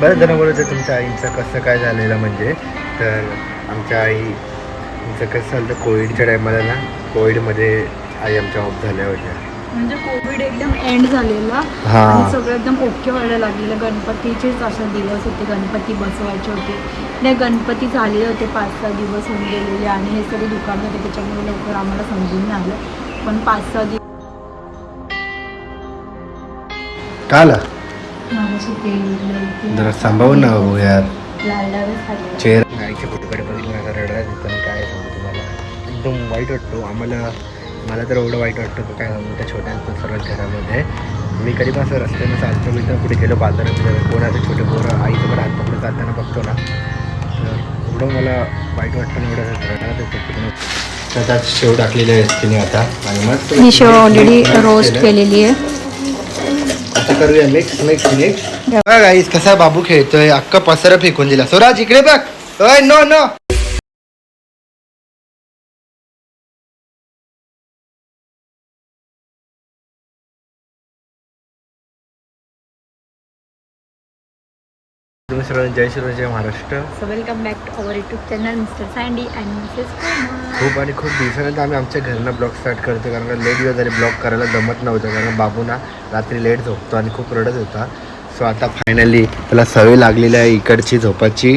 बरेच जण बोलत होते तुमच्या आईचं कसं काय झालेलं म्हणजे? तर आमच्या आईचं कसं झालं तर कोविडच्या टायमाला ना कोविडमध्ये आई आमच्या ऑफ झाल्या होत्या. म्हणजे कोविड एकदम एंड झालेला. हा. आणि सगळं एकदम ओके व्हायला लागलेलं. गणपतीचेच असे दिवस होते. गणपती बसवायचे होते. नाही गणपती झालेले होते. पाच सहा दिवस होऊन गेलेले. आणि हे सगळे दुकान होते. त्याच्यामुळे लवकर आम्हाला समजून नाही आलं. पण पाच सहा दिवस का आला? जरा सांभाळून ना बाबू यार. चेहरा आईच्या फोटोकडे बघितलं ना येतं आणि काय सांगू तुम्हाला. एकदम वाईट वाटतो. आम्हाला मला तर एवढं वाईट वाटतं की काय सांगू त्या छोट्यांचं सर्व घरामध्ये. मी कधी पण असं रस्त्यानं चालतो मी तर कुठे गेलो बाजारात वगैरे. कोण असं छोटे पोरं आईसोबत हात पकडून चालताना बघतो ना. तर एवढं मला वाईट वाटतं एवढं त्यात शेव टाकलेले आहे तिने आता. आणि मस्त मी शेव ऑलरेडी रोस्ट केलेली आहे. आता करूया मिक्स मिक्स मिक्स बघ कसा बाबू खेळतोय. अक्का पसर फेकून दिला. स्वराज इकडे बघ. नो नो सर्वांना जय श्री जय Maharashtra. So welcome back to our YouTube channel Mr Sandy and Mrs खूप आणि खूप दिवसानंतर आम्ही आमच्या घरनं ब्लॉग स्टार्ट करतो कारण का लेट दिवस झाले ब्लॉग करायला जमत नव्हतं कारण बाबू ना रात्री लेट झोपतो आणि खूप रडत होता. सो आता फायनली त्याला सवय लागलेली आहे इकडची झोपाची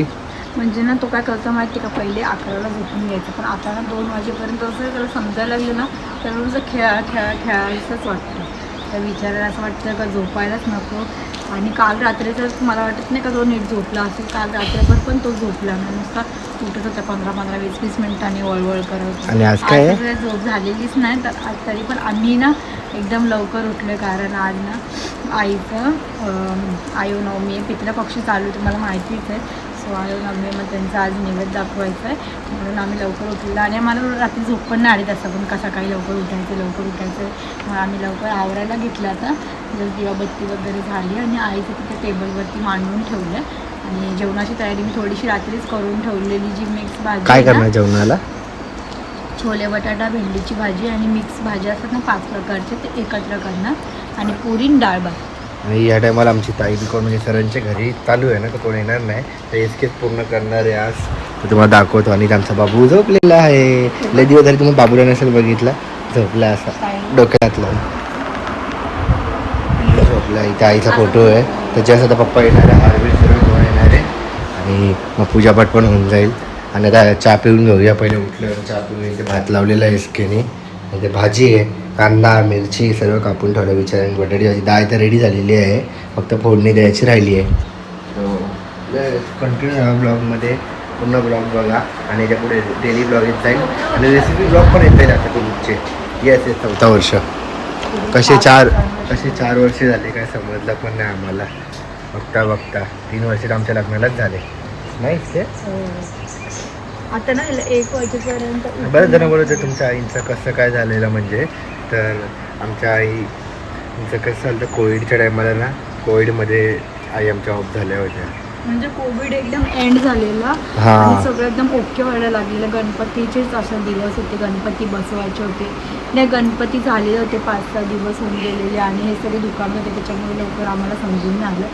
म्हणजे ना तो काय करतो माहिती का? पहिले अकराला झोपून घ्यायचं पण आता ना दोन वाजेपर्यंत असं त्याला समजायला लागलं ना त्याला नुसतं खेळा खेळा खेळायचंच वाटतं. त्या विचारायला असं वाटतं का झोपायलाच नको. आणि काल रात्रीचं मला वाटत नाही का तो नीट झोपला असेल. काल रात्रभर पण तो झोपला नाही. नुसता उठत होता पंधरा पंधरा वीस वीस मिनिटांनी वळवळ करत आणि आज काय आहे? आज तर झोप झालेलीच नाही. तर आज तरी पण आम्ही ना एकदम लवकर उठलो कारण आज ना आईचं अं, आयुनवमी आहे पितृपक्षी चालू आहे. तुम्हाला माहितीच आहे. सो आयुनवमी मग त्यांचं आज निवेद दाखवायचं आहे. म्हणून आम्ही लवकर उठलेलो. आणि आम्हाला रात्री झोप पण नाही आली तसं पण का सकाळी लवकर उठायचं लवकर उठायचं. मग आम्ही लवकर आवरायला घेतलं आता. जर दिवाबत्ती वगैरे झाली आणि आईचं तिथे टेबलवरती मांडून ठेवलं. आणि जेवणाची तयारी मी थोडीशी रात्रीच करून ठेवलेली जी मिक्स भाजी काय करणार जेवणाला? छोले बटाटा भेंडीची भाजी आणि मिक्स भाजी असतात ना पाच प्रकारचे ते एकत्र करणार. आणि पुरी डाळ भात. आणि या टायमाला आमची ताई बिकॉन म्हणजे सरांच्या घरी चालू आहे ना तर कोण येणार नाही. तर एसकेच पूर्ण करणार आहे आज. तर तुम्हाला दाखवतो आणि आमचा बाबू झोपलेला आहे. लय दिवस झाले तुम्ही बाबूला नसेल बघितला. झोपला असा. डोक्यातला. झोपला. इथे आईचा फोटो आहे. त्याच्यावर आता पप्पा येणार आहे आरवीर सर्व येणार आहे. आणि मग पूजापाठ पण होऊन जाईल. आणि आता चहा पिऊन घेऊया. पहिले उठल्यावर चहा पिऊन इथे भात लावलेला आहे एसकेने. आणि ते भाजी आहे. कांदा मिरची सर्व कापून ठेवलं विचाराने बटाटी भाजी डाळ तर रेडी झालेली आहे. फक्त फोडणी द्यायची राहिली आहे. कंटिन्यू ह्या ब्लॉगमध्ये पूर्ण ब्लॉग बघा. आणि याच्यापुढे डेली ब्लॉग येत जाईल. आणि रेसिपी ब्लॉग पण येत जाईल आता तुमचे येस येस चौथा वर्ष. कसे चार कसे चार वर्ष झाले काय समजलं पण नाही आम्हाला. बघता बघता. तीन वर्ष आमच्या लग्नालाच झाले. नाही ते आता ना एक वाजेपर्यंत बरेच जण बोलत होते तुमच्या आईचं कसं काय झालेलं म्हणजे. तर आमच्या आईचं कसं झालं तर कोविडच्या टायमाला ना कोविडमध्ये आई आमच्या ऑफ झाल्या होत्या. म्हणजे कोविड एकदम एंड झालेला. आणि सगळं एकदम ओके व्हायला लागलेलं. गणपतीचेच असे दिवस होते. गणपती बसवायचे होते. नाही गणपती झालेले होते. पाच सहा दिवस होऊन गेलेले. आणि हे सगळे दुकान होते. त्याच्यामुळे लवकर आम्हाला समजून नाही आलं.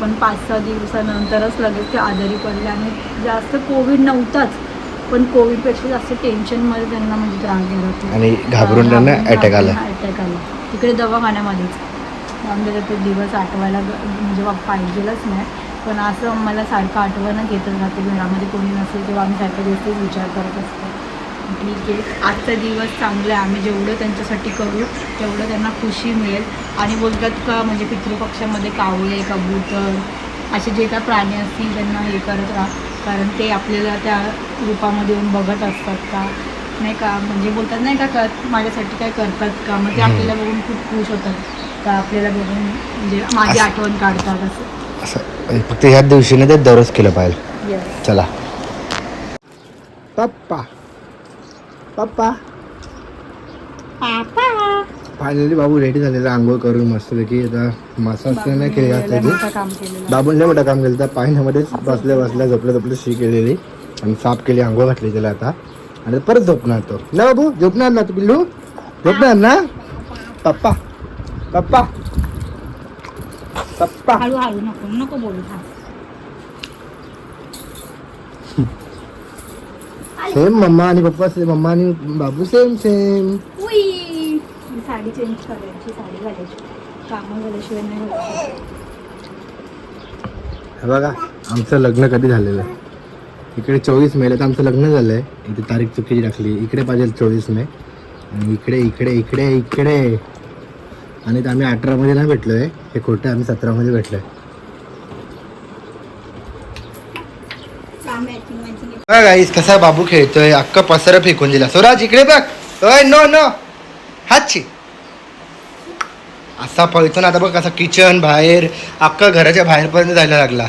पण पाच सहा दिवसानंतरच लगेच ते आजारी पडले. आणि जास्त कोविड नव्हताच. पण कोविडपेक्षा जास्त टेन्शनमध्ये त्यांना म्हणजे त्रास झाला होता. आणि घाबरून त्यांना अटॅक आला. अटॅक आला. तिकडे दवाखान्यामध्येच. त्यामुळे ते दिवस आठवायला म्हणजे पाहिजेलच नाही. पण असं मला सारखं आठवणच येतच राहते घरामध्ये कोणी नसेल तेव्हा आम्ही सारख्या गोष्टीच विचार करत असतो. ठीक आहे. आजचा दिवस चांगला आहे. आम्ही जेवढं त्यांच्यासाठी करू तेवढं त्यांना खुशी मिळेल. आणि बोलतात का म्हणजे पितृपक्षामध्ये कावळे कबूतर असे जे काय प्राणी असतील त्यांना हे करत राहा. कारण ते आपल्याला त्या रूपामध्ये येऊन बघत असतात का? नाही का? म्हणजे बोलतात नाही का कर माझ्यासाठी काय करतात का? मग ते. आपल्याला बघून खूप खुश होतात का? आपल्याला बघून म्हणजे माझी आठवण काढतात असं. असं फक्त ह्याच दिवशी ना ते दररोज केलं पाहिजे. चला. पप्पा. पप्पा. फायनली बाबू रेडी झालेला आंघोळ करून मस्तपैकी आता मसाज नाही केली बाबून मोठं काम केलं तर पाण्यामध्येच बसल्या बसल्या झोपल्या झोपल्या शी केलेली. आणि साफ केली आंघोळ घातली त्याला आता. आणि परत झोपणार तो. ना बाबू झोपणार ना तू पिल्लू? झोपणार ना? पप्पा पप्पा. पप्पा. हळूहळू नको नको बोलू सेम मम्मा आणि पप्पा सेम मम्मा आणि बाबू सेम सेम उई. साडी चेंज करायची साडी घालायची. कामं झाल्याशिवाय नाही घालायची. हे बघा आमचं लग्न कधी झालेलं आहे? इकडे चोवीस मेला तर आमचं लग्न झालं आहे इथे तारीख चुकीची टाकली. इकडे पाहिजे चोवीस मे. आणि इकडे इकडे इकडे इकडे. आणि तर आम्ही अठरामध्ये नाही भेटलो आहे हे खोटं आम्ही सतरामध्ये भेटलो आहे गाईस कसा बाबू खेळतोय. अक्का पसारा फेकून दिला. स्वराज इकडे बघ. ओय नो नो हाची असा पळतो ना. आता बघ कसा किचन बाहेर अख्खा घराच्या बाहेरपर्यंत जायला लागला.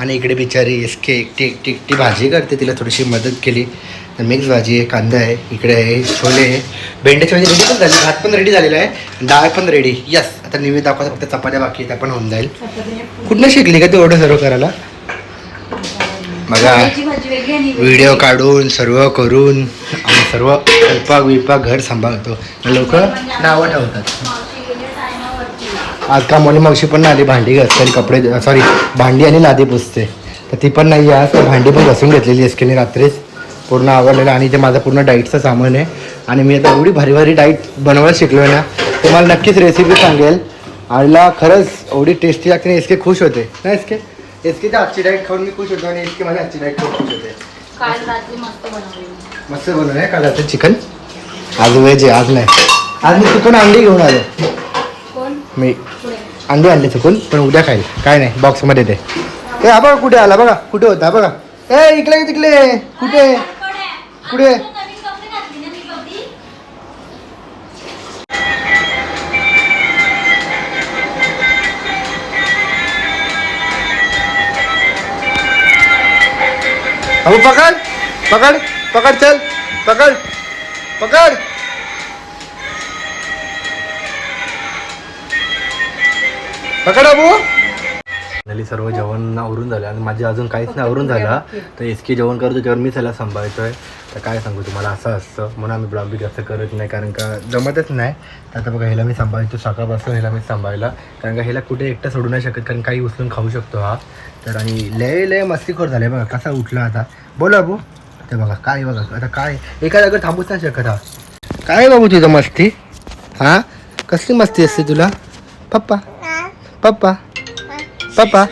आणि इकडे बिचारी एसके एकटी एकटी एकटी भाजी करते तिला थोडीशी मदत केली. तर मिक्स भाजी आहे कांदा आहे इकडे आहे छोले आहे. भेंड्याची भाजी रेडी पण झाली भात पण रेडी झालेला आहे डाळ पण रेडी यस आता निवेद दाखवायचं फक्त चपात्या बाकी त्या पण होऊन जाईल. कुठनं शिकली का तू एवढं सर्व करायला? बघा. व्हिडिओ काढून सर्व करून आम्ही सर्व स्वयंपाक विपाक घर सांभाळतो. लोक नावं ठेवतात. आज का मोनी मावशी पण आली भांडी घासते आणि कपडे सॉरी भांडी आणि लादी पुसते. तर ती पण नाही आहे. आज तर भांडी पण घासून घेतलेली एसकेने रात्रीच. पूर्ण आवडलेलं आणि ते माझं पूर्ण डाईटचं सामान आहे. आणि मी आता एवढी भारी भारी डाईट बनवायला शिकलो आहे ना तुम्हाला नक्कीच रेसिपी सांगेल. आईला खरंच एवढी टेस्टी लागते आणि एसके खुश होते. ना एसके एसकेच्या आजची डाईट खाऊन मी खुश होतो आणि एसके माझ्या आजची डाईट खाऊन खुश होते. मस्त बनवलं. आहे. काल रात्री चिकन आज व्हेज आहे आज नाही. आज मी चिकन अंडी घेऊन आलो. मी पुढे अंडी आणले चुकून पण उद्या खाईल. काय नाही बॉक्समध्ये ते ए हा बघा कुठे आला बघा कुठे होता बघा. ए इकडे तिकडे कुठे? कुठे? अहो पकड पकड पकड चल पकड पकड. पकड अबू झाली सर्व जेवण आवरून झालं आणि माझे अजून काहीच नाही आवरून झालं. तर एसके जेवण करतो त्याच्यावर मी त्याला सांभाळतोय. तर काय सांगू तुम्हाला असं असतं. म्हणून आम्ही ब्लॉग बी जास्त करत नाही कारण का जमतच नाही. तर आता बघा ह्याला मी सांभाळतो सकाळपासून ह्याला मी सांभाळला. कारण का ह्याला कुठे एकटं सोडू नाही शकत कारण काही उचलून खाऊ शकतो हा. तर आणि लय लय मस्तीखोर झाले बघा कसा उठला आता. बोला अबू ते बघा काय बघा आता काय? एका जागेवर थांबूच नाही शकत हा. काय बाबू तुझं मस्ती? हां? कसली मस्ती असते तुला? पप्पा. पप्पा पप्पा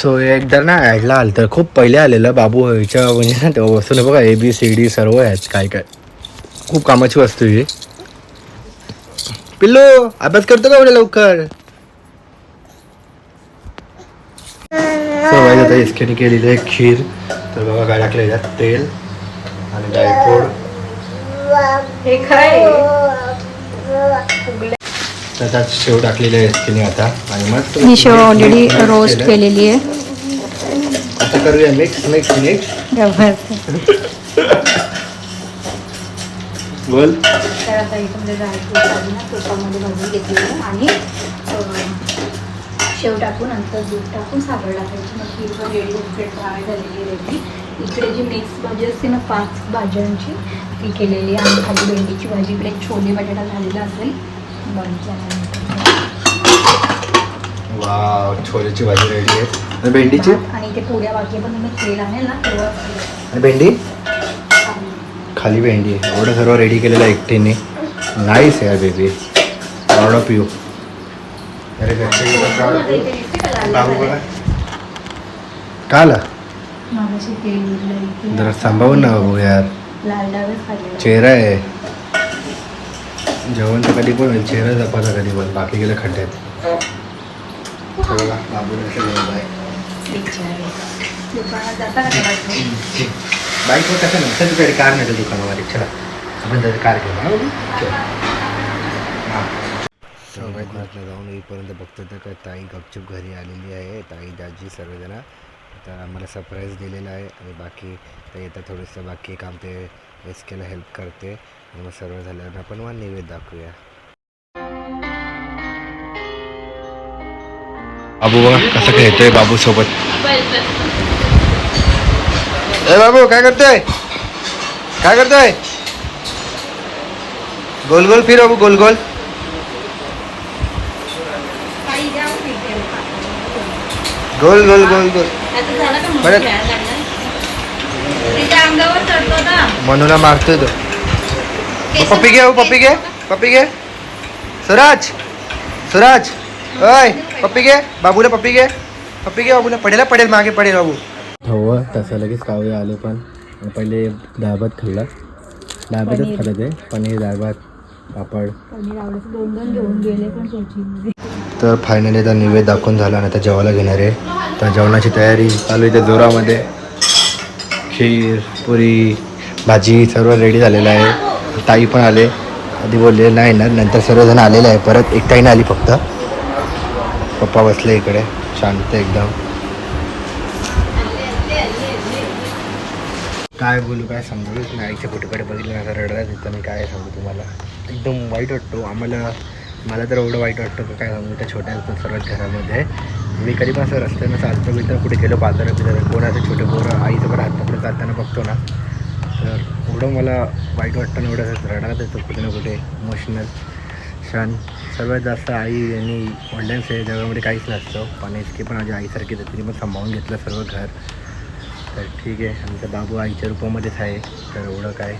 सो एकदा ना ॲडला आलं तर खूप पहिले आलेलं बाबू ह्याच्या म्हणजे ना तेव्हा वस्तूला बघा ए बी सी डी सर्व आहेत काय काय. खूप कामाची वस्तू आहे ही. पिल्लू अभ्यास करतो का एवढ्या लवकर? सो वाईज आता इसकेने केलेली आहे खीर. तर बघा काय टाकलं तेल आणि ड्रायफ्रूट हे काय तर त्यात शेव टाकलेले आहे आता. आणि मस्त मी शेव ऑलरेडी रोस्ट केलं. केलेली आहे. आता करूया मिक्स मिक्स मिक्स बोल. तर आता तुपामध्ये भाजून आहे आणि शेव टाकून नंतर दूध टाकून साखर टाकायची मग खीर पण रेडी फ्राय झालेली रेडी इकडे जी मिक्स भाजी असते ना पाच भाज्यांची ती केलेली आहे. आणि खाली भेंडीची भाजी इकडे छोले बटाटा झालेला असेल. वाव छोलेची भाजी रेडी आहे. आणि भेंडीची? आणि ते पुऱ्या बाकी पण तुम्ही तेल आणेल ना तेव्हा भेंडी? खाली. भेंडी आहे. एवढं सर्व रेडी केलेलं आहे एकटीने. नाईस यार बेबी प्राऊड ऑफ यू अरे बाबू बघा का आला? मागाशी तेल उरलं इथे. जरा सांभाळून ना यार. लाल डाळच खाल्लेला चेहरा आहे. जेवण तर कधी पण होईल चेहरा जपाचा कधी पण. बाकी गेलं खड्ड्यात? बाईकवर कसं नाही तुझ्याकडे कार नाही दुकानामध्ये. चला आपण त्याची कार घेऊ. हा जाऊन येईपर्यंत बघतो तर का ताई गपचूप घरी आलेली आहे. ताई दाजी सर्वजण. आता आम्हाला सरप्राईज दिलेला आहे आणि बाकी ते येतं थोडंसं बाकी काम ते एस केला हेल्प करते. आणि मग सर्व झाल्यावर आपण मग नैवेद्य दाखवूया. बाबू बघा कसं खेळतोय बाबू सोबत. ए बाबू काय करतोय? काय करतोय? गोल गोल फिर बाबू गोल गोल काही द्या हो तिथे. गोल गोल गोल गोल. आता झालं का परत. खेळायला लागला तिच्या अंगावर चढतो ना मनूला मारतोय तो. पप्पी घे हो, पप्पी घे. पप्पी घे. सुराज. सुराज. ओय पप्पी घे. बाबूला पप्पी घे. पप्पी घे बाबूला. पडेल पडेल मागे पडेल बाबू. हो तसं लगेच कावळे आले पण. पहिले भात खाल्ला. पनीर. खाल्लं ते. पनीर भात पापड. दोन दोन घेऊन गेले पण सोची तर फायनली आता निवेद दाखवून झाला आणि आता जेवायला घेणार आहे. तर जेवणाची तयारी चालू आहे त्या जोरामध्ये. खीर पुरी भाजी सर्व रेडी झालेलं आहे. ताई पण आले. आधी बोलले नाही येणार नंतर सर्वजण आलेले आहे. परत एक ताई नाही आली फक्त. पप्पा बसले इकडे. शांत एकदम. काय बोलू काय समजूच नाही. आईच्या फोटोकडे बघितलं ना तर तिथं. मी काय सांगू तुम्हाला? एकदम वाईट वाटतो. आम्हाला मला तर एवढं वाईट वाटतं काय सांगू त्या छोट्या सर्वात घरामध्ये. मी कधी पण असं रस्त्यानं चालतो मी तर कुठे गेलो बाजारात बिजारात कोण छोटे पोरं आईचं पण हात पुढे जाताना बघतो ना. तर एवढं मला वाईट वाटतं ना एवढं असं रडायला येतो कुठे ना कुठे इमोशनल क्षण सर्वात जास्त आई आणि वडिलांचे जगामध्ये काहीच नसतं. पण इतकी पण माझ्या आईसारखी तिने पण सांभाळून घेतलं सर्व घर. तर ठीक आहे आमचा बाबू आईच्या रूपामध्येच आहे. तर एवढं काय.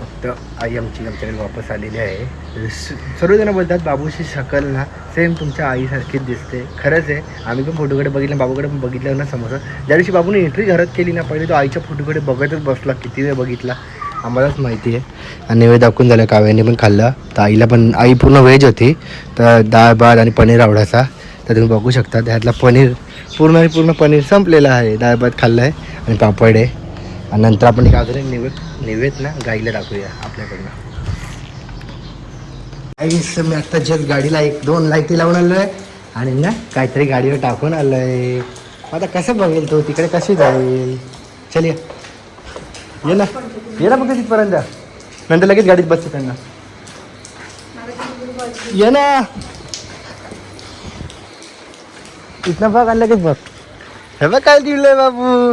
फक्त आई आमची आमच्याकडे वापस आलेली आहे. स- सर्वजण बोलतात बाबूशी शकल ना. सेम तुमच्या आईसारखीच दिसते. खरंच आहे. आम्ही पण फोटोकडे बघितलं बाबूकडे पण बघितलं ना समोर ज्या दिवशी बाबूने एंट्री घरात केली ना पहिले तो आईच्या फोटोकडे बघतच बसला किती वेळ बघितला. आम्हालाच माहिती आहे. आणि नैवेद्य दाखवून झालं काव्याने पण खाल्लं. तर आईला पण आई पूर्ण व्हेज होती. तर डाळ भात आणि पनीर आवडायचा. तर तुम्ही बघू शकता त्यातला पनीर पूर्ण आणि पूर्ण पनीर संपलेलं आहे. डाळ भात खाल्लं आहे. आणि पापड आहे. आणि नंतर आपण काय करूया निवेद निवेद ना गाईला टाकूया आपल्याकडनं. आईस मी आत्ता जस्ट गाडीला एक दोन लाईटी लावून आलो आहे आणि ना काहीतरी गाडीवर टाकून आलो आहे आता कसं बघेल तो? तिकडे कशी जाईल? चल ये. ये ना. ये ना बघ तिथपर्यंत जा. नंतर लगेच गाडीत बसतो त्यांना ये ना. इथनं बघ आणि लगेच बघ हे बघ काय दिलंय बाबू.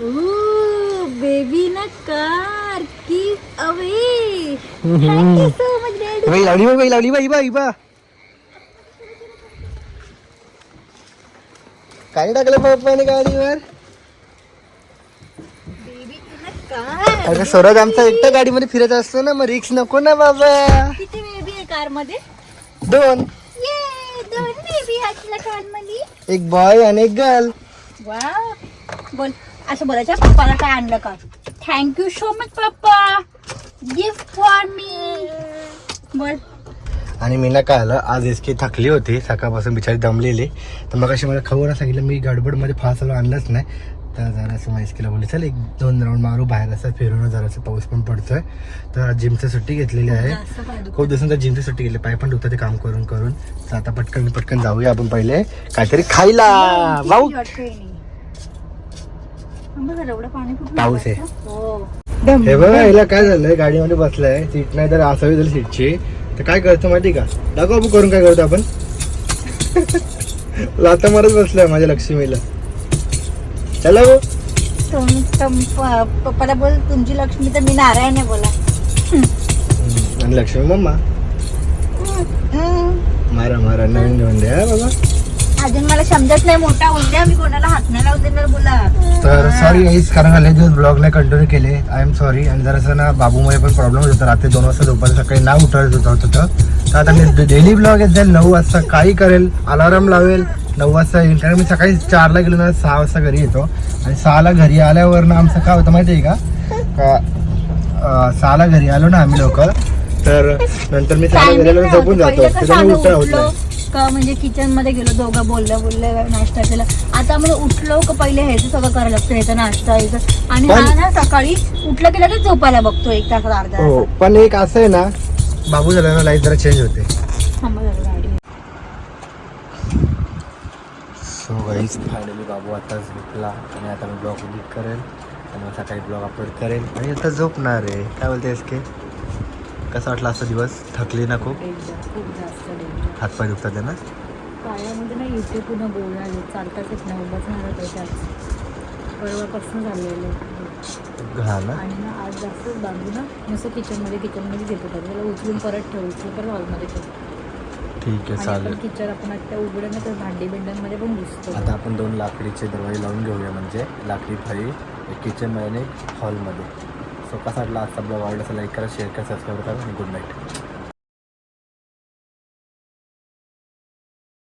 बेबी ना car keep away so much daddy बाई लावली बाई बाई लावली बाई बाई बा काय टाकलं पप्पाने गाडीवर बेबी ना कार अरे स्वराज आमचा एकटा गाडीमध्ये फिरत असतो ना मग रिक्स नको ना बाबा. किती बेबी आहे कारमध्ये दोन. ये दोन बेबी असल्या कारमध्ये एक बॉय आणि एक गर्ल वाव बोल. असं बोलायचं पप्पाला काय आणलं का? थँक्यू सो मच पप्पा गिफ्ट फॉर मी बोल. आणि मी ना काय आलं आज एसकी थकली होती सकाळपासून बिचारी दमलेली. तर मग अशी मला खबर सांगितलं मी गडबडमध्ये फास्ट आलो आणलंच नाही. तर जरासं मग एसकीला बोलले चल एक दोन राऊंड मारू बाहेर असं फिरून जरासं पाऊस पण पडतोय. तर आज जिमची सुट्टी घेतलेली आहे. खूप दिवसांचा जिमची सुट्टी गेली पाय पण दुखतं ते काम करून करून. तर आता पटकन पटकन जाऊया आपण पहिले काहीतरी खायला भाऊ किती वाटतंय नाही. थांबा जरा, एवढं पाणी कुठून पाऊस आहे. हो. हे बघा याला काय झालंय? गाडीमध्ये बसलाय. सीट नाही तर असावी झाली सीटची. तर काय करतो माहिती का? दाखव आपण करून काय करतो आपण. लाता मारत बसलाय माझ्या लक्ष्मीला. चला भाऊ तुम तुम प- पप्पाला बोल तुमची लक्ष्मी तर मी नारायण आहे बोला. आणि लक्ष्मी मम्मा. मारा मारा नवीन घेऊन द्या बाबा. अजून मला समजत नाही मोठा होऊन द्या. मी कोणाला हात नाही लावून देणार बोला. तर सॉरी गाईज कारण आले दिवस ब्लॉगला कंटिन्यू केले. आय एम सॉरी आणि जरासं ना बाबूमुळे पण प्रॉब्लेम होत होता. रात्री दोन वाजता दुपारी सकाळी ना उठत होत होतं तर. आता मी डेली ब्लॉग येत जाईल नऊ वाजता काही करेल अलाराम लावेल नऊ वाजता येईल. कारण मी सकाळी चारला गेलो ना सहा वाजता घरी येतो. आणि सहाला घरी आल्यावर ना आमचं काय होतं माहिती आहे का सहाला घरी आलो ना आम्ही लोक. तर नंतर मी सहाला घरी आलो झोपून जातो. पहिलं कसं त्याच्यामुळे होत नाही का म्हणजे किचनमध्ये गेलो दोघं बोललं बोललं नाश्ता केला. आता आम्हाला उठलो का पहिले ह्याचं सगळं करायला लागतं ह्याचा नाश्ता याचं आणि हा ना सकाळी उठलं की लगेच झोपायला बघतो एक तास अर्धा हो पण एक असं आहे ना बाबू झाला ना लाईफ जरा चेंज होते. थांबा जरा गाडी सो गाईज फायनली बाबू आताच झोपला आणि आता मी ब्लॉग एडिट करेल. आणि मग सकाळी ब्लॉग अपलोड करेल. आणि आता झोपणार आहे. काय बोलतेस की? कसा वाटला असा दिवस? थकली ना खूप? खूप जास्त डेंजर. हातपाय दुखतात आहे ना? पायामध्ये ना इथे पूर्ण गोळ आले चालताच येत नाही. उभाच नाही राहत त्याच्यात परवापासून झालेलं हा ना? आणि ना आज जास्तच बाबू ना. नुसतं किचनमध्ये किचनमध्ये घेत होता. त्याला उचलून परत ठेव उचलून परत हॉलमध्ये ठेव. ठीक आहे चालेल. किचन आपण आता उघडं ना तर भांडी बिंड्यांमध्ये पण घुसतो. आता आपण दोन लाकडीचे दरवाजे लावून घेऊया. म्हणजे लाकडी फळी एक किचनमध्ये आणि एक हॉलमध्ये सो कसा वाटला आजचा ब्लॉग आवडला असेल लाईक करा शेअर करा सबस्क्राईब करा आणि गुड नाईट